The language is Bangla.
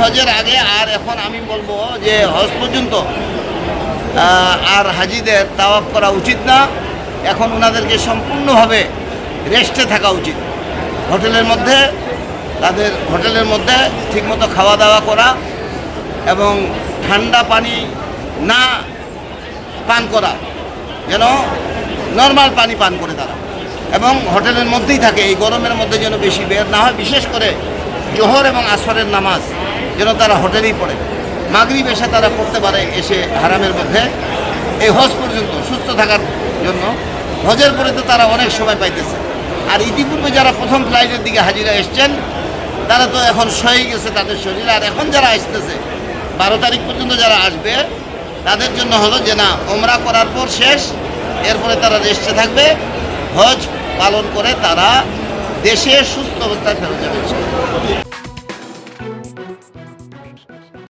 হজের আগে আর এখন আমি বলব যে হজ পর্যন্ত আর হাজিদের তাওয়াফ করা উচিত না। এখন ওনাদেরকে সম্পূর্ণভাবে রেস্টে থাকা উচিত। হোটেলের মধ্যে, তাদের হোটেলের মধ্যে ঠিকমতো খাওয়া দাওয়া করা এবং ঠান্ডা পানি না পান করা, যেন নর্মাল পানি পান করে তারা। এবং হোটেলের মধ্যেই থাকে, এই গরমের মধ্যে যেন বেশি বের না হয়, বিশেষ করে জোহর এবং আসরের নামাজ। যেন তারা হোটেলেই পড়ে। মাগরিব এসে তারা পড়তে পারে এসে হারামের মধ্যে। এই হজ পর্যন্ত সুস্থ থাকার জন্য। হজের পরে তো তারা অনেক সময় পাইতেছে। আর ইতিপূর্বে যারা প্রথম ফ্লাইটের দিকে হাজিরা এসছেন, তারা তো এখন সয়ে গেছে তাদের শরীর। আর এখন যারা আসতেছে, বারো তারিখ পর্যন্ত যারা আসবে, তাদের জন্য হলো যে না ওমরা করার পর শেষ, এরপরে তারা রেস্টে থাকবে। হজ পালন করে তারা দেশে সুস্থ অবস্থায় ফেরত যাবে।